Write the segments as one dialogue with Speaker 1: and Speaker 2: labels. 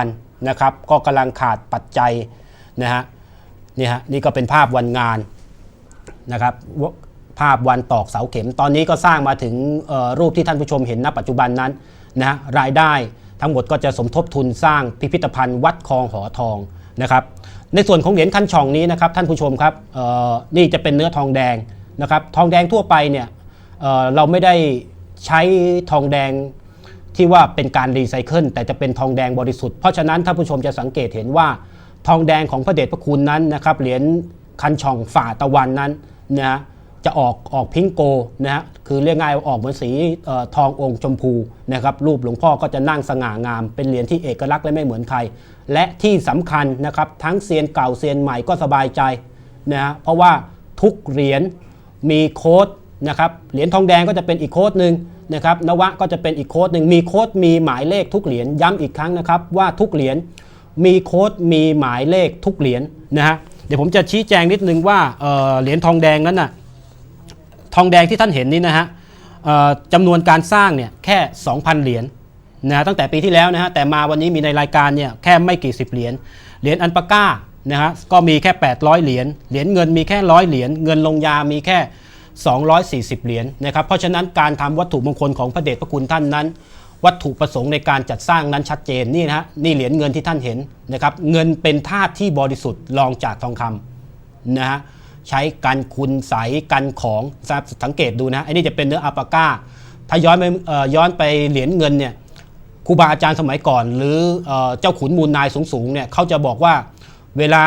Speaker 1: ันนะครับก็กำลังขาดปัจจัยนะฮะนี่ฮะนี่ก็เป็นภาพวันงานนะครับภาพวันตอกเสาเข็ม ตอนนี้ก็สร้างมาถึงรูปที่ท่านผู้ชมเห็นณปัจจุบันนั้นนะฮะรายได้ทั้งหมดก็จะสมทบทุนสร้างพิพิธภัณฑ์วัดคลองหอทองนะครับในส่วนของเหรียญคันช่องนี้นะครับท่านผู้ชมครับนี่จะเป็นเนื้อทองแดงนะครับทองแดงทั่วไปเนี่ยเเราไม่ได้ใช้ทองแดง ที่ว่าเป็นการรีไซเคิลแต่จะเป็นทองแดงบริสุทธิ์เพราะฉะนั้นท่านผู้ชมจะสังเกตเห็นว่า ทองแดงของพระเดชพระคุณนั้นนะครับเหรียญคันช่องฝ่าตะวันนั้นนะฮะจะออกออกพิงโกนะฮะคือเรียกง่ายออกเหมือนสีออทององค์ชมพูนะครับรูปหลวงพ่อก็จะนั่งสง่างาม เป็นเหรียญที่เอกลักษณ์และไม่เหมือนใคร และที่สำคัญนะครับทั้งเซียนเก่าเซียนใหม่ก็สบายใจนะฮะเพราะว่าทุกเหรียญมีโค้ดนะครับเหรียญทองแดงก็จะเป็นอีกโค้ดหนึ่ง นะครับนวะก็จะเป็นอีกโค้ดหนึ่งมีโค้ดมีหมายเลขทุกเหรียญย้ำอีกครั้งนะครับว่าทุกเหรียญมีโค้ดมีหมายเลขทุกเหรียญนะฮะเดี๋ยวผมจะชี้แจงนิดนึงว่าเเหรียญทองแดงนั้นน่ะทองแดงที่ท่านเห็นนี่นะฮะจำนวนการสร้างเนี่ยแค่ 2,000 เหรียญนะฮะตั้งแต่ปีที่แล้วนะฮะแต่มาวันนี้มีในรายการเนี่ยแค่ไม่กี่สิบเหรียญเหรียญอันปาก้านะฮะก็มีแค่ 800 เหรียญเหรียญเงินมีแค่ร้อยเหรียญเงินลงยามีแค่ 240 เหรียญนะครับเพราะฉะนั้นการทำวัตถุมงคลของพระเดชพระคุณท่านนั้น วัตถุประสงค์ในการจัดสร้างนั้นชัดเจนนี่นะฮะนี่เหรียญเงินที่ท่านเห็นนะครับเงินเป็นธาตุที่บริสุทธิ์รองจากทองคำนะฮะใช้กันคุณใสกันของสังเกตดูนะไอ้นี่จะเป็นเนื้ออัปาก้า ถ้าย้อนไปเอ่อย้อนไปเหรียญเงินเนี่ยครูบาอาจารย์สมัยก่อน หรือเจ้าขุนมูลนายสูงๆเนี่ยเขาจะบอกว่าเวลา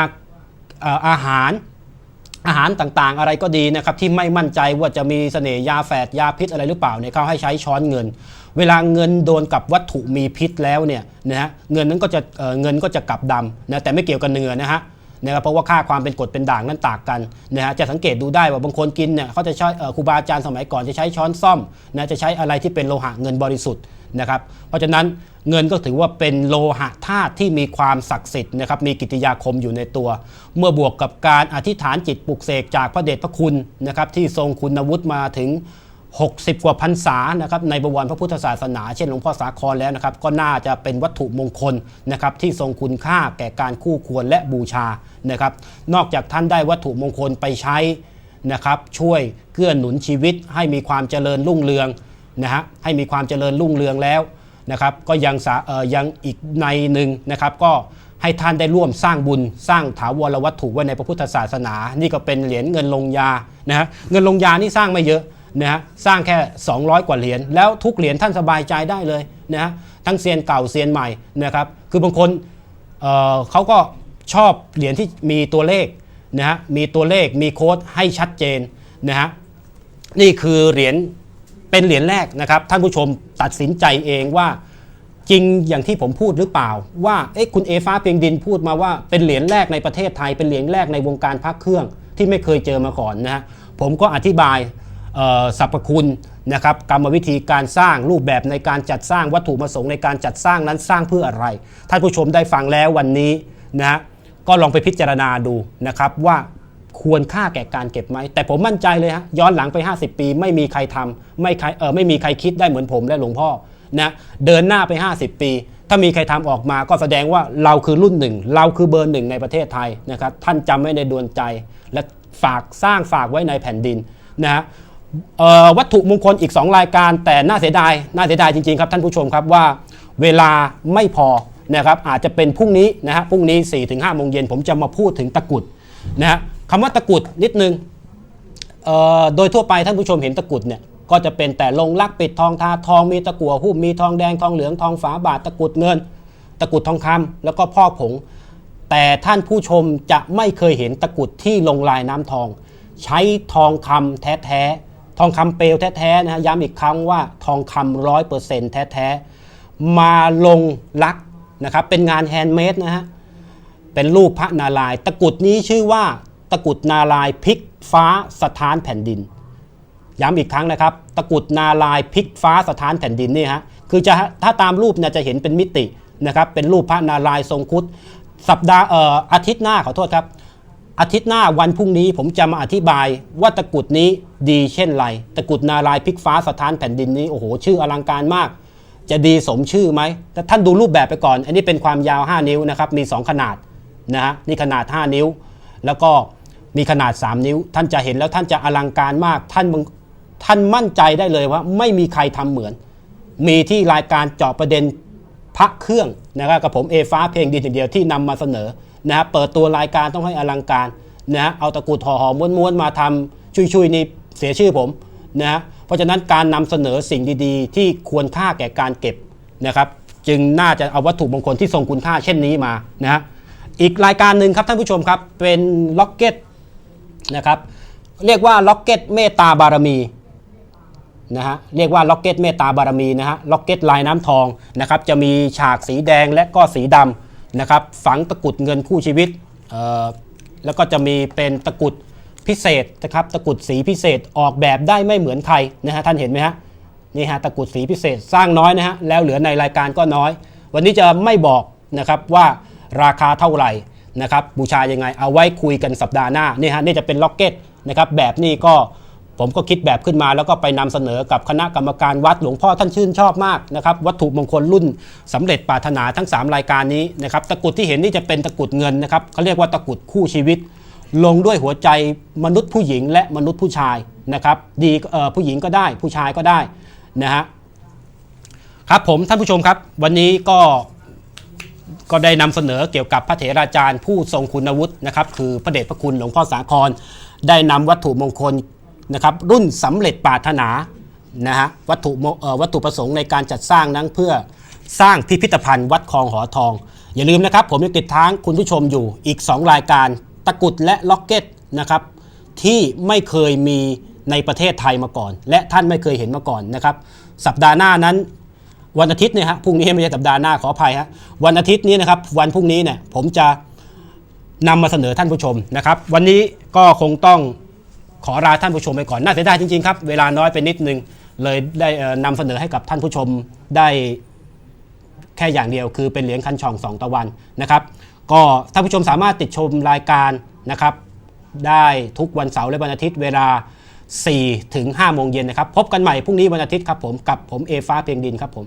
Speaker 1: อาหาร อาหารต่างๆ อะไรก็ดีนะครับที่ไม่มั่นใจว่าจะมีเสน่ยาแฝดยาพิษอะไรหรือเปล่าเนี่ยเขาให้ใช้ช้อนเงิน เวลาเงินโดนกับวัตถุมีพิษแล้วเนี่ยนะฮะเงินนั้นก็จะเเงินก็จะกลับดำนะแต่ไม่เกี่ยวกับเนื้อนะฮะนะครับเพราะว่าค่าความเป็นกรดเป็นด่างนั้นต่างกันนะฮะจะสังเกตดูได้ว่าบางคนกินเนี่ยเขาจะใช้ครูบาอาจารย์สมัยก่อนจะใช้ช้อนซ่อมนะจะใช้อะไรที่เป็นโลหะเงินบริสุทธิ์ นะครับ เพราะฉะนั้นเงินก็ถือว่าเป็นโลหะธาตุที่มีความศักดิ์สิทธิ์นะครับมีกิติยาคมอยู่ในตัว เมื่อบวกกับการอธิษฐานจิตปลุกเสกจากพระเดชพระคุณนะครับที่ทรงคุณวุฒิมาถึง 60 กว่าพรรษานะครับในบวรพระพุทธศาสนาเช่นหลวงพ่อสาครแล้วนะครับ ก็น่าจะเป็นวัตถุมงคลนะครับที่ทรงคุณค่าแก่การคู่ควรและบูชานะครับ นอกจากท่านได้วัตถุมงคลไปใช้นะครับช่วยเกื้อหนุนชีวิตให้มีความเจริญรุ่งเรือง นะฮะให้มีความเจริญรุ่งเรืองแล้วนะครับก็ยังยังอีกในหนึ่งนะครับก็ให้ท่านได้ร่วมสร้างบุญสร้างถาวรวัตถุไว้ในพระพุทธศาสนา นี่ก็เป็นเหรียญเงินลงยานะฮะเงินลงยานี่สร้างไม่เยอะนะฮะสร้างแค่ 200 กว่าเหรียญแล้วทุกเหรียญท่านสบายใจได้เลยนะฮะทั้งเซียนเก่าเซียนใหม่นะครับคือบางคนเเขาก็ชอบเหรียญที่มีตัวเลขนะฮะมีตัวเลขมีโค้ดให้ชัดเจนนะฮะนี่คือเหรียญ เป็นเหรียญแรกนะครับ ท่านผู้ชมตัดสินใจเองว่าจริงอย่างที่ผมพูดหรือเปล่า ว่าเอ๊ะคุณเอฟ้าเพียงดินพูดมาว่าเป็นเหรียญแรกในประเทศไทย เป็นเหรียญแรกในวงการพักเครื่องที่ไม่เคยเจอมาก่อนนะฮะผมก็อธิบายสรรพคุณนะครับกรรมวิธีการสร้างรูปแบบในการจัดสร้างวัตถุประสงค์ในการจัดสร้างนั้นสร้างเพื่ออะไร ท่านผู้ชมได้ฟังแล้ววันนี้นะฮะก็ลองไปพิจารณาดูนะครับว่า ควรค่าแก่การเก็บไหม แต่ผมมั่นใจเลยฮะย้อนหลังไป 50 ปี ไม่มีใครทำไม่ใครเออไม่มีใครคิดได้เหมือนผมและหลวงพ่อนะเดินหน้าไป 50 ปี ถ้ามีใครทำออกมาก็แสดงว่าเราคือรุ่นหนึ่ง เราคือเบอร์หนึ่งในประเทศไทยนะครับท่านจำไว้ในดวงใจ และฝากสร้างฝากไว้ในแผ่นดินนะฮะวัตถุมงคลอีก 2 รายการ แต่น่าเสียดายน่าเสียดายจริงๆครับท่านผู้ชมครับว่าเวลาไม่พอนะครับอาจจะเป็นพรุ่งนี้นะฮะพรุ่งนี้4ี่ถึงห้าโมงเย็นผมจะมาพูดถึงตะกุดนะฮะ คำว่าตะกุดนิดนึงเอ่อโดยทั่วไปท่านผู้ชมเห็นตะกุดเนี่ยก็จะเป็นแต่ลงลักปิดทองทาทองมีตะกั่วหุ้มมีทองแดงทองเหลืองทองฝาบาทตะกุดเงิน ตะกุดทองคำแล้วก็พ่อผง แต่ท่านผู้ชมจะไม่เคยเห็นตะกุดที่ลงลายน้ำทอง ใช้ทองคำแท้ๆทองคำเปลวแท้ๆนะฮะย้ำอีกครั้งว่าทองคำร้อยเปอร์เซ็นต์แท้ๆมาลงลักนะครับเป็นงานแฮนด์เมดนะฮะเป็นรูปพระนารายณ์ตะกุดนี้ชื่อว่า ตะกุดนารายพลิกฟ้าสถานแผ่นดิน ย้ำอีกครั้งนะครับ ตะกุดนาลายพลิกฟ้าสถานแผ่นดินนี่ฮะคือจะถ้าตามรูปเนี่ยจะเห็นเป็นมิตินะครับเป็นรูปพระนารายทรงคุดสัปดาห์เอ่ออาทิตย์หน้าขอโทษครับ อาทิตย์หน้าวันพรุ่งนี้ผมจะมาอธิบายว่าตะกุดนี้ดีเช่นไรตะกุดนารายพลิกฟ้าสถานแผ่นดินนี้โอ้โหชื่ออลังการมาก จะดีสมชื่อไหมแต่ท่านดูรูปแบบไปก่อน อันนี้เป็นความยาว 5 นิ้วนะครับมี 2 ขนาดนะฮะนี่ขนาด 5 นิ้ว แล้วก็ มีขนาด 3 นิ้ว ท่านจะเห็นแล้วท่านจะอลังการมาก ท่านท่านมั่นใจได้เลยว่า ไม่มีใครทำเหมือน มีที่รายการเจาะประเด็นพระเครื่องนะครับกับผมเอฟ้าเพลงดีทีเดียวที่นำมาเสนอนะฮะเปิดตัวรายการต้องให้อลังการนะฮะเอาตะกรุดห่อหอม้วนๆมาทำชุยๆนี่เสียชื่อผมนะฮะเพราะฉะนั้นการนำเสนอสิ่งดีๆ ที่ควรค่าแก่การเก็บนะครับ จึงน่าจะเอาวัตถุมงคลที่ทรงคุณค่าเช่นนี้มานะฮะอีกรายการหนึ่งครับท่านผู้ชมครับเป็นล็อกเก็ต นะครับ เรียกว่าล็อกเก็ตเมตตาบารมีนะฮะเรียกว่าล็อกเก็ตเมตตาบารมีนะฮะล็อกเก็ตลายน้ำทองนะครับจะมีฉากสีแดงและก็สีดำนะครับฝังตะกุดเงินคู่ชีวิตแล้วก็จะมีเป็นตะกุดพิเศษนะครับตะกุดสีพิเศษออกแบบได้ไม่เหมือนใครนะฮะท่านเห็นไหมฮะนี่ฮะตะกุดสีพิเศษสร้างน้อยนะฮะแล้วเหลือในรายการก็น้อย วันนี้จะไม่บอกนะครับว่าราคาเท่าไหร่ นะครับบูชายังไงเอาไว้คุยกันสัปดาห์หน้านี่ฮะนี่จะเป็นล็อกเก็ตนะครับแบบนี้ก็ผมก็คิดแบบขึ้นมาแล้วก็ไปนำเสนอกับคณะกรรมการวัดหลวงพ่อท่านชื่นชอบมากนะครับวัตถุมงคลรุ่นสำเร็จปรารถนาทั้ง 3 รายการนี้นะครับตะกรุดที่เห็นนี่จะเป็นตะกรุดเงินนะครับเขาเรียกว่าตะกรุดคู่ชีวิต ลงด้วยหัวใจมนุษย์ผู้หญิงและมนุษย์ผู้ชายนะครับดีผู้หญิงก็ได้ผู้ชายก็ได้นะฮะครับผมท่านผู้ชมครับ วันนี้ก็ ก็ได้นำเสนอเกี่ยวกับพระเถราจารย์ผู้ทรงคุณวุฒินะครับคือพระเดชพระคุณหลวงพ่อสาคร ได้นำวัตถุมงคลนะครับรุ่นสำเร็จปรารถนานะฮะวัตถุมเอ่อวัตถุประสงค์ในการจัดสร้างนั้นเพื่อสร้างพิพิธภัณฑ์วัดคลองหอทอง อย่าลืมนะครับ ผมยังติดทางคุณผู้ชมอยู่อีก 2 รายการตะกุดและล็อกเก็ตนะครับที่ไม่เคยมีในประเทศไทยมาก่อน และท่านไม่เคยเห็นมาก่อนนะครับ สัปดาห์หน้านั้น วันอาทิตย์เนี่ยฮะพรุ่งนี้ไม่ใช่สัปดาห์หน้าขออภัยฮะวันอาทิตย์นี้นะครับวันพรุ่งนี้เนี่ยผมจะนำมาเสนอท่านผู้ชมนะครับ วันนี้ก็คงต้องขอลาท่านผู้ชมไปก่อนน่าเสียดายจริงๆครับเวลาน้อยไปนิดนึงเลยได้เอ่อนำเสนอให้กับท่านผู้ชมได้แค่อย่างเดียวคือเป็นเหรียญคันช่องสองตะวันนะครับ ก็ท่านผู้ชมสามารถติดชมรายการนะครับ ได้ทุกวันเสาร์และวันอาทิตย์เวลา 4 ถึง5โมงเย็นนะครับ พบกันใหม่พรุ่งนี้วันอาทิตย์ครับผมกับผมเอฟ้าเพียงดินครับผม